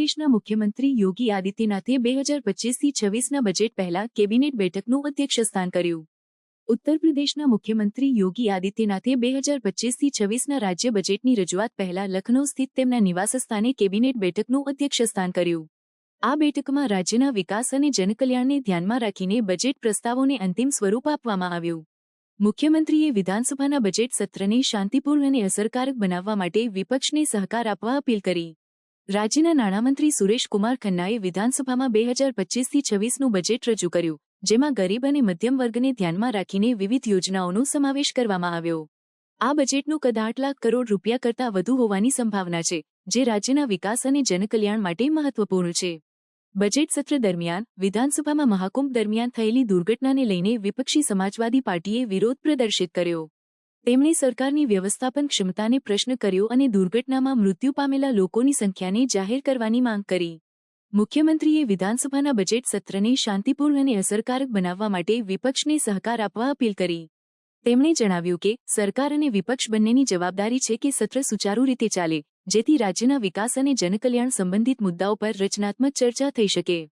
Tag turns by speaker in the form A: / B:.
A: પ્રદેશના મુખ્યમંત્રી યોગી આદિત્યનાથે બે હજાર પચીસથી છવ્વીસના બજેટ પહેલા કેબિનેટ બેઠકનું અધ્યક્ષસ્થાન કર્યું. ઉત્તર પ્રદેશના મુખ્યમંત્રી યોગી આદિત્યનાથે બે હજાર પચીસથી છવ્વીસના રાજ્ય બજેટની રજૂઆત પહેલા લખનૌ સ્થિત તેમના નિવાસસ્થાને કેબિનેટ બેઠકનું અધ્યક્ષસ્થાન કર્યું. આ બેઠકમાં રાજ્યના વિકાસ અને જનકલ્યાણને ધ્યાનમાં રાખીને બજેટ પ્રસ્તાવોને અંતિમ સ્વરૂપ આપવામાં આવ્યું. મુખ્યમંત્રીએ વિધાનસભાના બજેટ સત્રને શાંતિપૂર્ણ અને અસરકારક બનાવવા માટે વિપક્ષને સહકાર આપવા અપીલ કરી. રાજ્યના નાણામંત્રી સુરેશ કુમાર ખન્નાએ વિધાનસભામાં બે હજાર પચીસથી છવ્વીસનું બજેટ રજૂ કર્યું, જેમાં ગરીબ અને મધ્યમ વર્ગને ધ્યાનમાં રાખીને વિવિધ યોજનાઓનો સમાવેશ કરવામાં આવ્યો. આ બજેટનું કદ આઠ લાખ કરોડ રૂપિયા કરતાં વધુ હોવાની સંભાવના છે, જે રાજ્યના વિકાસ અને જનકલ્યાણ માટે મહત્વપૂર્ણ છે. બજેટ સત્ર દરમિયાન, વિધાનસભામાં મહાકુંભ દરમિયાન થયેલી દુર્ઘટનાને લઈને વિપક્ષી સમાજવાદી પાર્ટીએ વિરોધ પ્રદર્શિત કર્યો. તેમણે સરકારની વ્યવસ્થાપન ક્ષમતાને પ્રશ્ન કર્યો અને દુર્ઘટનામાં મૃત્યુ પામેલા લોકોની સંખ્યાને જાહેર કરવાની માંગ કરી. મુખ્યમંત્રીએ વિધાનસભાના બજેટ સત્રને શાંતિપૂર્ણ અને અસરકારક બનાવવા માટે વિપક્ષને સહકાર આપવા અપીલ કરી. તેમણે જણાવ્યું કે, સરકાર અને વિપક્ષ બંનેની જવાબદારી છે કે સત્ર સુચારુ રીતે ચાલે, જેથી રાજ્યના વિકાસ અને જનકલ્યાણ સંબંધિત મુદ્દાઓ પર રચનાત્મક ચર્ચા થઈ શકે.